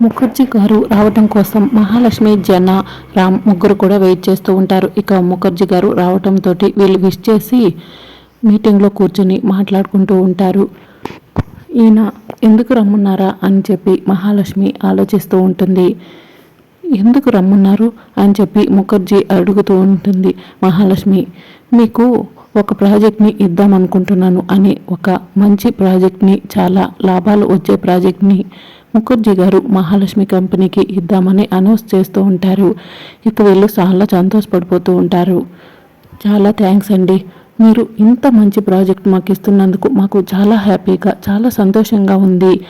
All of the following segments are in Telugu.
ముఖర్జీ గారు రావటం కోసం మహాలక్ష్మి జన రామ్ ముగ్గురు కూడా వెయిట్ చేస్తూ ఉంటారు. ఇక ముఖర్జీ గారు రావటంతో వీళ్ళు విష్ చేసి మీటింగ్లో కూర్చొని మాట్లాడుకుంటూ ఉంటారు. ఈయన ఎందుకు రమ్మన్నారా అని చెప్పి మహాలక్ష్మి ఆలోచిస్తూ ఉంటుంది. ఎందుకు రమ్మన్నారు అని చెప్పి ముఖర్జీ అడుగుతూ ఉంటుంది. మహాలక్ష్మి మీకు ఒక ప్రాజెక్ట్ని ఇద్దామనుకుంటున్నాను అని ఒక మంచి ప్రాజెక్ట్ని చాలా లాభాలు వచ్చే ప్రాజెక్ట్ని ముఖర్జీ గారు మహాలక్ష్మి కంపెనీకి ఇద్దామని అనౌన్స్ చేస్తూ ఉంటారు. ఇక వీళ్ళు చాలా సంతోషపడిపోతూ ఉంటారు. చాలా థ్యాంక్స్ అండి. మీరు ఇంత మంచి ప్రాజెక్ట్ మాకు ఇస్తున్నందుకు మాకు చాలా హ్యాపీగా చాలా సంతోషంగా ఉంది.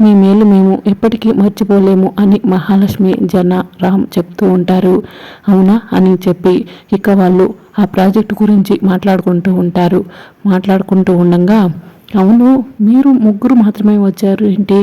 మీ మేలు మేము ఎప్పటికీ మర్చిపోలేము అని మహాలక్ష్మి జన రామ్ చెప్తూ ఉంటారు. అవునా అని చెప్పి ఇక వాళ్ళు ఆ ప్రాజెక్టు గురించి మాట్లాడుకుంటూ ఉంటారు. మాట్లాడుకుంటూ ఉండగా అవును మీరు ముగ్గురు మాత్రమే వచ్చారు ఏంటి?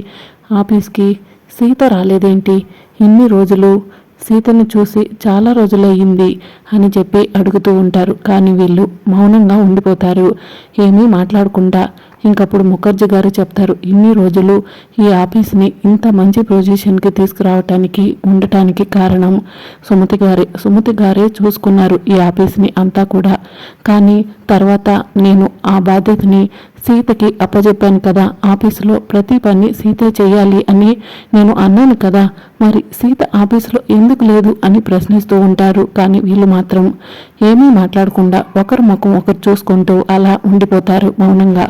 ఆఫీస్కి సీత రాలేదేంటి? ఇన్ని రోజులు సీతను చూసి చాలా రోజులయ్యింది అని చెప్పి అడుగుతూ ఉంటారు. కానీ వీళ్ళు మౌనంగా ఉండిపోతారు. ఏమీ మాట్లాడకుండా ఇంకప్పుడు ముఖర్జీ గారు చెప్తారు ఇన్ని రోజులు ఈ ఆఫీస్ని ఇంత మంచి పొజిషన్కి తీసుకురావటానికి ఉండటానికి కారణం సుమతి గారే. సుమతి గారే చూసుకున్నారు ఈ ఆఫీస్ని అంతా కూడా. కానీ తర్వాత నేను ఆ బాధ్యతని సీతకి అప్పజెప్పాను కదా ఆఫీసులో ప్రతి పని సీతే చేయాలి అని నేను అన్నాను కదా మరి సీత ఆఫీసులో ఎందుకు లేదు అని ప్రశ్నిస్తూ ఉంటారు. కానీ వీళ్ళు మాత్రం ఏమీ మాట్లాడకుండా ఒకరు ముఖం ఒకరు చూసుకుంటూ అలా ఉండిపోతారు మౌనంగా.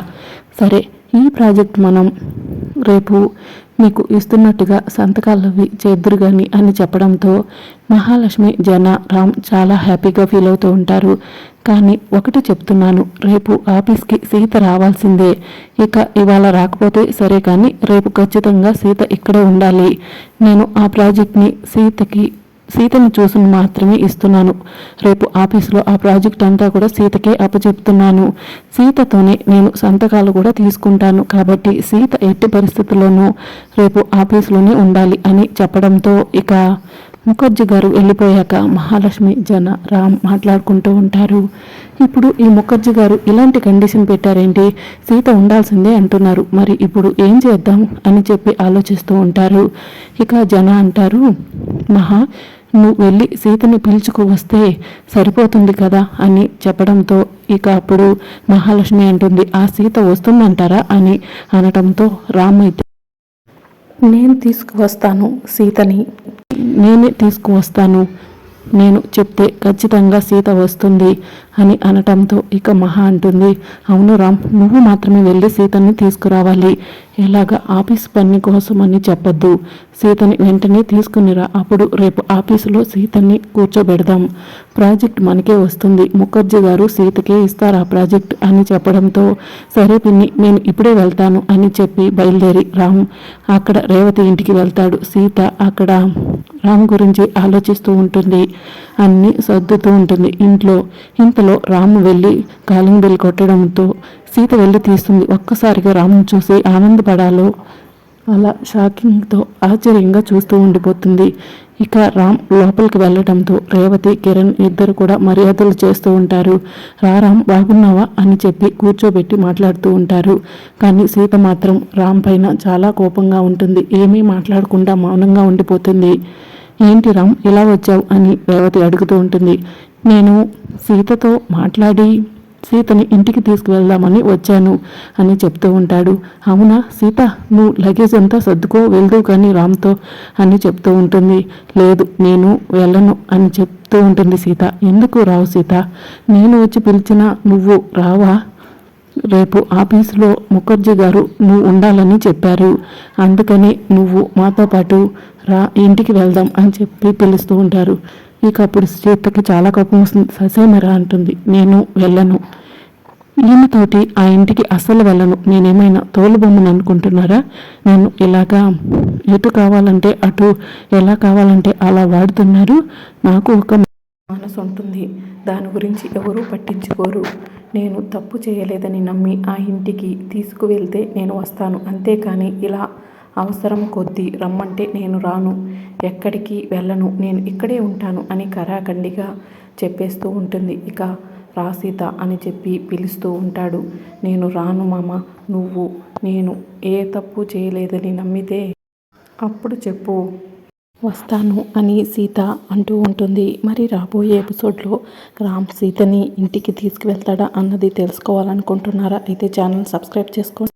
సరే ఈ ప్రాజెక్ట్ మనం రేపు మీకు ఇస్తున్నట్టుగా సంతకాలు చేద్దరు చేద్దురు కానీ అని చెప్పడంతో మహాలక్ష్మి జన రామ్ చాలా హ్యాపీగా ఫీల్ అవుతూ ఉంటారు. కానీ ఒకటి చెప్తున్నాను రేపు ఆఫీస్కి సీత రావాల్సిందే. ఇక ఇవాళ రాకపోతే సరే కానీ రేపు ఖచ్చితంగా సీత ఇక్కడే ఉండాలి. నేను ఆ ప్రాజెక్ట్ని సీతకి సీతను చూసి మాత్రమే ఇస్తున్నాను. రేపు ఆఫీసులో ఆ ప్రాజెక్ట్ అంతా కూడా సీతకే అప్పచెప్తున్నాను. సీతతోనే నేను సంతకాలు కూడా తీసుకుంటాను. కాబట్టి సీత ఎట్టి పరిస్థితుల్లోనూ రేపు ఆఫీసులోనే ఉండాలి అని చెప్పడంతో ఇక ముఖర్జీ గారు వెళ్ళిపోయాక మహాలక్ష్మి జన రామ్ మాట్లాడుకుంటూ ఉంటారు. ఇప్పుడు ఈ ముఖర్జీ గారు ఇలాంటి కండిషన్ పెట్టారేంటి? సీత ఉండాల్సిందే అంటున్నారు. మరి ఇప్పుడు ఏం చేద్దాం అని చెప్పి ఆలోచిస్తూ ఉంటారు. ఇక జన అంటారు మహా నువ్వు వెళ్ళి సీతని పిలుచుకు వస్తే సరిపోతుంది కదా అని చెప్పడంతో ఇక అప్పుడు మహాలక్ష్మి అంటుంది ఆ సీత వస్తుందంటారా? అని అనటంతో రామ్ అయితే నేను తీసుకువస్తాను సీతని. నేనే తీసుకువస్తాను నేను చెప్తే ఖచ్చితంగా సీత వస్తుంది అని అనటంతో ఇక మహా అంటుంది అవును రామ్ నువ్వు మాత్రమే వెళ్ళి సీతని తీసుకురావాలి ఇలాగ ఆఫీస్ పని కోసం అని చెప్పొద్దు. సీతని వెంటనే తీసుకునిరా. అప్పుడు రేపు ఆఫీసులో సీతని కూర్చోబెడదాం. ప్రాజెక్ట్ మనకే వస్తుంది. ముఖర్జీ గారు సీతకే ఇస్తారు ఆ ప్రాజెక్ట్ అని చెప్పడంతో సరే పిన్ని నేను ఇప్పుడే వెళ్తాను అని చెప్పి బయలుదేరి రామ్ అక్కడ రేవతి ఇంటికి వెళ్తాడు. సీత అక్కడ రామ్ గురించి ఆలోచిస్తూ ఉంటుంది. అన్నీ సర్దుతూ ఉంటుంది. ఇంట్లో ఇంతలో రాము వెళ్ళి కాలింగ్ బెల్ కొట్టడంతో సీత వెళ్ళి తీస్తుంది. ఒక్కసారిగా రామును చూసి ఆనందపడాలో అలా షాకింగ్తో ఆశ్చర్యంగా చూస్తూ ఉండిపోతుంది. ఇక రామ్ లోపలికి వెళ్ళడంతో రేవతి కిరణ్ ఇద్దరు కూడా మర్యాదలు చేస్తూ ఉంటారు. రా రామ్ బాగున్నావా? అని చెప్పి కూర్చోబెట్టి మాట్లాడుతూ ఉంటారు. కానీ సీత మాత్రం రామ్ పైన చాలా కోపంగా ఉంటుంది. ఏమీ మాట్లాడకుండా మౌనంగా ఉండిపోతుంది. ఏంటి రామ్ ఇలా వచ్చావు? అని రేవతి అడుగుతూ ఉంటుంది. నేను సీతతో మాట్లాడి సీతని ఇంటికి తీసుకువెళ్దామని వచ్చాను అని చెప్తూ ఉంటాడు. అవునా సీత నువ్వు లగేజ్ అంతా సర్దుకో వెళ్దు కానీ రామ్తో అని చెప్తూ ఉంటుంది. లేదు నేను వెళ్ళను అని చెప్తూ ఉంటుంది సీత. ఎందుకు రావు సీత? నేను వచ్చి పిలిచినా నువ్వు రావా? రేపు ఆఫీసులో ముఖర్జీ గారు నువ్వు ఉండాలని చెప్పారు. అందుకని నువ్వు మాతో పాటు రా ఇంటికి వెళ్దాం అని చెప్పి పిలుస్తూ ఉంటారు. ఇక అప్పుడు సీతకి చాలా కోపం వస్తుంది. ససేమరా అంటుంది. నేను వెళ్ళను. ఈమెతోటి ఆ ఇంటికి అస్సలు వెళ్ళను. నేనేమైనా తోలుబొమ్మను అనుకుంటున్నారా? నేను ఇలాగా ఎటు కావాలంటే అటు ఎలా కావాలంటే అలా వాడుతున్నారు. నాకు ఒక మనసు ఉంటుంది. దాని గురించి ఎవరూ పట్టించుకోరు. నేను తప్పు చేయలేదని నమ్మి ఆ ఇంటికి తీసుకువెళ్తే నేను వస్తాను. అంతేకాని ఇలా అవసరం కొద్దీ రమ్మంటే నేను రాను. ఎక్కడికి వెళ్ళను. నేను ఇక్కడే ఉంటాను అని కరాఖండిగా చెప్పేస్తూ ఉంటుంది. ఇక రాసీత అని చెప్పి పిలుస్తూ ఉంటాడు. నేను రాను మామ. నువ్వు నేను ఏ తప్పు చేయలేదని నమ్మితే అప్పుడు చెప్పు. వస్తాను అని సీత అంటూ ఉంటుంది. మరి రాబోయే ఎపిసోడ్లో రామ్ సీతని ఇంటికి తీసుకువెళ్తాడా అన్నది తెలుసుకోవాలనుకుంటున్నారా? అయితే ఛానల్ సబ్స్క్రైబ్ చేసుకోండి.